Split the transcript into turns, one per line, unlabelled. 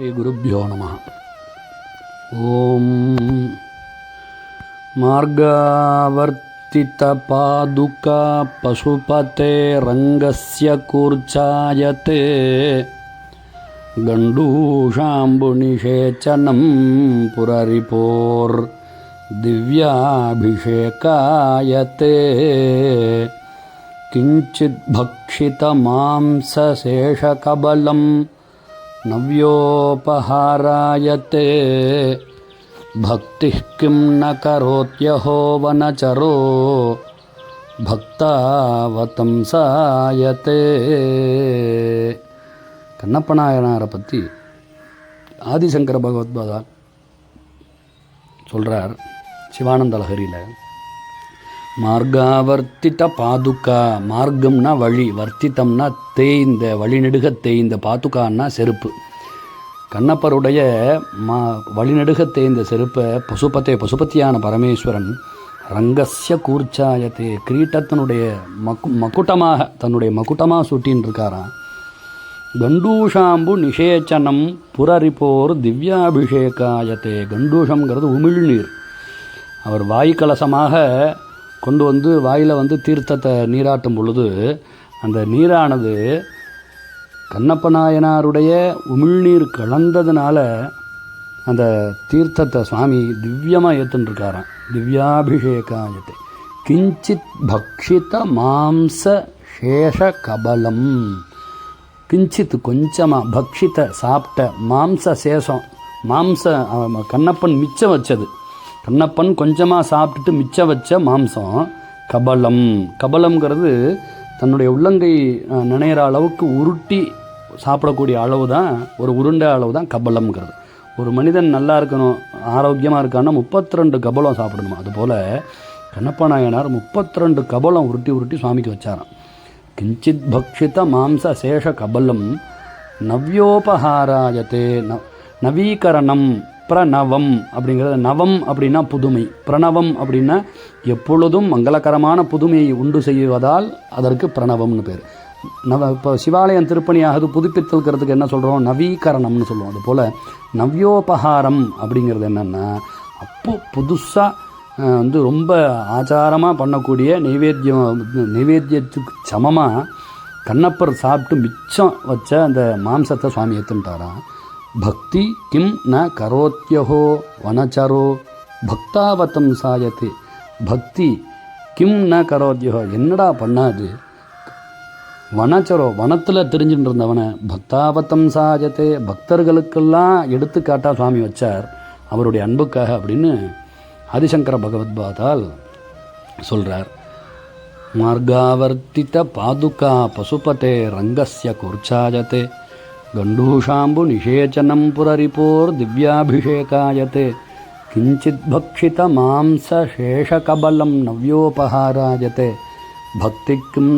श्रीगुरुभ्यो नमः। ॐ मार्गावर्तितपादुका पशुपते रङ्गस्य कूर्चायते गण्डूषाम्बुनिषेचनं पुररिपोर्दिव्याभिषेकायते किञ्चिद्भक्षितमांसशेषकबलं नव्योपहारायते भक्तिः किं न करोत्यहो वनचरो பக்தாவதம்சாயத்தே கண்ணப்பநாயனாரை பற்றி ஆதிசங்கர பகவத்பாதா சொல்கிறார் சிவானந்த லஹரியில் மார்காவர்த்தித பாதுகா மார்க்கம்னா வழி வர்த்தித்தம்னா தேய்ந்த வழிநெடுக தேய்ந்த பாதுகான்னா செருப்பு. கண்ணப்பருடைய மா வழிநெடுக தேய்ந்த செருப்பை பசுபத்தை பசுபத்தியான பரமேஸ்வரன் ரங்கஸ்ய கூர்ச்சாயத்தே கிரீட்டத்தினுடைய மக்கு மக்குட்டமாக தன்னுடைய மக்குட்டமாக சுட்டின்னு இருக்காராம் கண்டூஷாம்பு நிஷேச்சனம் புரரிப்போர் திவ்யாபிஷேகாயத்தே கண்டூஷங்கிறது உமிழ்நீர். அவர் வாய் கலசமாக கொண்டு வந்து வாயில் வந்து தீர்த்தத்தை நீராட்டும் பொழுது அந்த நீரானது கண்ணப்ப நாயனாருடைய உமிழ்நீர் கலந்ததுனால அந்த தீர்த்தத்தை சுவாமி திவ்யமாக ஏற்றுருக்காராம் திவ்யாபிஷேகாயத்தை. கிஞ்சித் பக்ஷித மாம்ச சேஷ கபலம். கிஞ்சித் கொஞ்சமாக பக்ஷித்த சாப்பிட்ட மாம்ச சேஷம் மாம்ச கண்ணப்பன் மிச்சம் வச்சது. கண்ணப்பன் கொஞ்சமாக சாப்பிட்டுட்டு மிச்சம் வச்ச மாம்சம் கபலம். கபலம்ங்கிறது தன்னுடைய உள்ளங்கை நினைகிற அளவுக்கு உருட்டி சாப்பிடக்கூடிய அளவு தான் ஒரு உருண்டை அளவு தான் கபலம்ங்கிறது. ஒரு மனிதன் நல்லா இருக்கணும் ஆரோக்கியமாக இருக்கான்னா முப்பத்தி ரெண்டு கபலம் சாப்பிடணும்? அதுபோல் கண்ணப்ப நாயனார் முப்பத்தி ரெண்டு கபலம் உருட்டி உருட்டி சுவாமிக்கு வச்சாராம். கிஞ்சித் பக்ஷித மாம்ச சேஷ கபலம் நவ்யோபஹாராயத்தே ந நவீகரணம் பிரணவம் அப்படிங்கிறது நவம் அப்படின்னா புதுமை. பிரணவம் அப்படின்னா எப்பொழுதும் மங்களகரமான புதுமையை உண்டு செய்வதால் அதற்கு பிரணவம்னு பேர். நவ இப்போ சிவாலயம் திருப்பணி ஆகுது புதுப்பித்தல்கிறதுக்கு என்ன சொல்கிறோம் நவீகரணம்னு சொல்லுவோம். அதுபோல் நவ்யோபகாரம் அப்படிங்கிறது என்னென்னா அப்போ புதுசாக வந்து ரொம்ப ஆச்சாரமாக பண்ணக்கூடிய நைவேத்தியம் நைவேத்தியத்துக்கு சமமாக கண்ணப்பர் சாப்பிட்டு மிச்சம் வச்ச அந்த மாம்சத்தை சுவாமி ஏற்றுட்டாராம் பக்தி கிம் ந கரோத்யஹோ வனச்சரோ பக்தாவத்தம் சாயத்து பக்தி கிம் ந கரோத்யோ என்னடா பண்ணாது? வனச்சரோ வனத்தில் தெரிஞ்சுட்டு இருந்தவனை பக்தாவத்தம் சாஜத்தே பக்தர்களுக்கெல்லாம் எடுத்துக்காட்டாக சுவாமி வச்சார் அவருடைய அன்புக்காக அப்படின்னு ஆதிசங்கர பகவத்பாதால் சொல்கிறார் மார்காவர்த்தித பாதுகா பசுபதே ரங்கஸ்ய குர்ச்சாயத்தே கண்டூஷாம்பு நிஷேச்சனம் புரரிப்போர் திவ்யாபிஷேகாயத்தே கிஞ்சித் பக்ஷித மாம்ச சேஷகபலம் நவ்யோபஹாராயத்தே பக்தி கிம்